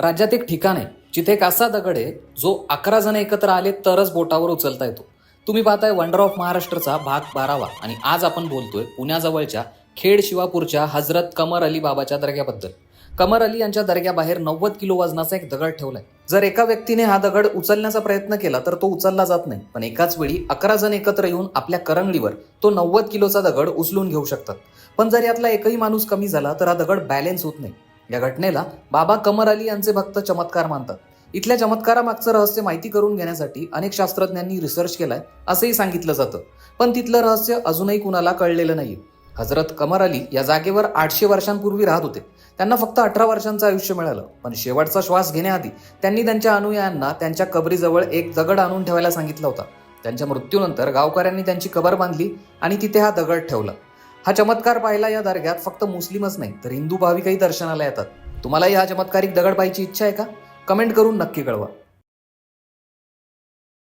राज्यात एक ठिकाण आहे जिथे एक असा दगड आहे जो अकरा जण एकत्र आले तरच बोटावर उचलता येतो. तुम्ही पाहताय वंडर ऑफ महाराष्ट्रचा भाग बारावा आणि आज आपण बोलतोय पुण्याजवळच्या खेड शिवापूरच्या हजरत कमर अली बाबाच्या दर्ग्याबद्दल. कमर अली यांच्या दर्ग्याबाहेर नव्वद किलो वजनाचा एक दगड ठेवलाय. जर एका व्यक्तीने हा दगड उचलण्याचा प्रयत्न केला तर तो उचलला जात नाही पण एकाच वेळी अकरा जण एकत्र येऊन आपल्या करंगळीवर तो नव्वद किलोचा दगड उचलून घेऊ शकतात. पण जर यातला एकही माणूस कमी झाला तर हा दगड बॅलेन्स होत नाही. या घटनेला बाबा कमर अली यांचे भक्त चमत्कार मानतात. इथल्या चमत्कारामागचं रहस्य माहिती करून घेण्यासाठी अनेक शास्त्रज्ञांनी रिसर्च केलाय असंही सांगितलं जातं. पण तिथलं रहस्य अजूनही कुणाला कळलेलं नाही हजरत कमर अली या जागेवर आठशे वर्षांपूर्वी राहत होते. त्यांना फक्त अठरा वर्षांचं आयुष्य मिळालं. पण शेवटचा श्वास घेण्याआधी त्यांनी त्यांच्या अनुयायांना त्यांच्या कबरीजवळ एक दगड आणून ठेवायला सांगितला होता. त्यांच्या मृत्यूनंतर गावकऱ्यांनी त्यांची कबर बांधली आणि तिथे हा दगड ठेवला. हा चमत्कार पाहायला या दर्ग्यात फक्त मुस्लिमच नाही तर हिंदू भाविकही दर्शनाला येतात. तुम्हालाही हा चमत्कारिक दगड पाहायची इच्छा आहे का? कमेंट करून नक्की कळवा.